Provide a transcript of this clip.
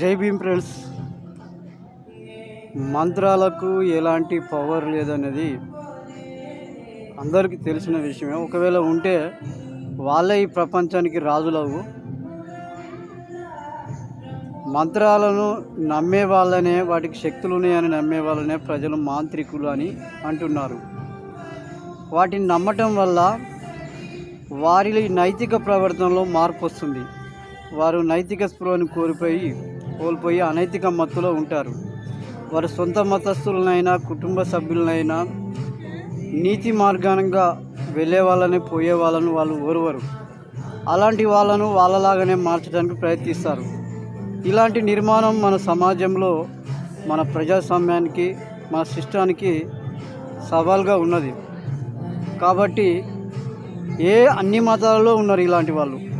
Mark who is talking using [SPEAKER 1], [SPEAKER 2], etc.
[SPEAKER 1] జై భీమ్ ఫ్రెండ్స్. మంత్రాలకు ఎలాంటి పవర్ లేదనేది అందరికీ తెలిసిన విషయమే. ఒకవేళ ఉంటే వాళ్ళే ఈ ప్రపంచానికి రాజులవు. మంత్రాలను నమ్మే వాళ్ళనే వాటికి శక్తులు ఉన్నాయని నమ్మే వాళ్ళనే ప్రజలు మాంత్రికులు అని అంటున్నారు. వాటిని నమ్మటం వల్ల వారి నైతిక ప్రవర్తనలో మార్పు వస్తుంది. వారు నైతిక స్పృహను కోల్పోయి కోల్పోయి అనైతిక మత్తులో ఉంటారు. వారు సొంత మతస్థులనైనా కుటుంబ సభ్యులనైనా నీతి మార్గానంగా వెళ్ళే వాళ్ళని పోయే వాళ్ళను వాళ్ళు ఓరువరు. అలాంటి వాళ్ళను వాళ్ళలాగానే మార్చడానికి ప్రయత్నిస్తారు. ఇలాంటి నిర్మాణం మన సమాజంలో మన ప్రజాస్వామ్యానికి మన సిస్టానికి సవాల్గా ఉన్నది. కాబట్టి ఏ అన్ని మతాలలో ఉన్నారు ఇలాంటి వాళ్ళు?